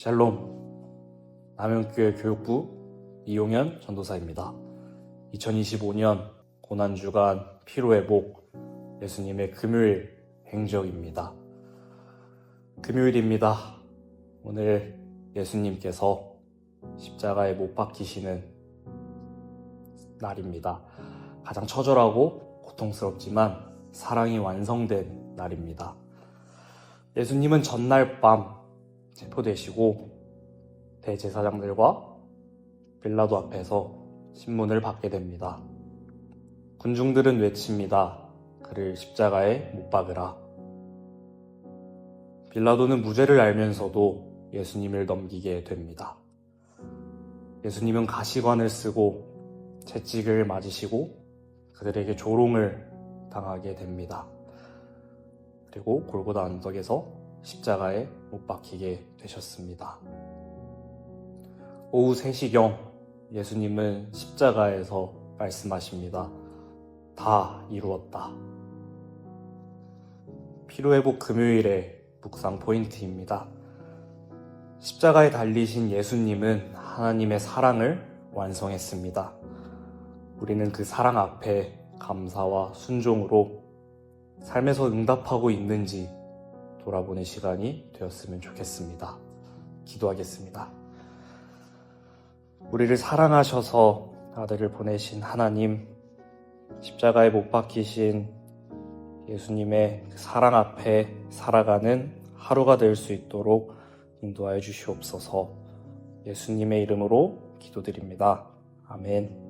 샬롬 남영교회 교육부 이용현 전도사입니다. 2025년 고난주간 피로회복 예수님의 금요일 행적입니다. 금요일입니다. 오늘 예수님께서 십자가에 못 박히시는 날입니다. 가장 처절하고 고통스럽지만 사랑이 완성된 날입니다. 예수님은 전날 밤 체포되시고 대제사장들과 빌라도 앞에서 신문을 받게 됩니다. 군중들은 외칩니다. 그를 십자가에 못 박으라. 빌라도는 무죄를 알면서도 예수님을 넘기게 됩니다. 예수님은 가시관을 쓰고 채찍을 맞으시고 그들에게 조롱을 당하게 됩니다. 그리고 골고다 언덕에서 십자가에 못 박히게 되셨습니다. 오후 3시경 예수님은 십자가에서 말씀하십니다. 다 이루었다. 피로회복 금요일의 묵상 포인트입니다. 십자가에 달리신 예수님은 하나님의 사랑을 완성했습니다. 우리는 그 사랑 앞에 감사와 순종으로 삶에서 응답하고 있는지 돌아보는 시간이 되었으면 좋겠습니다. 기도하겠습니다. 우리를 사랑하셔서 아들을 보내신 하나님, 십자가에 못 박히신 예수님의 그 사랑 앞에 살아가는 하루가 될 수 있도록 인도하여 주시옵소서 예수님의 이름으로 기도드립니다. 아멘.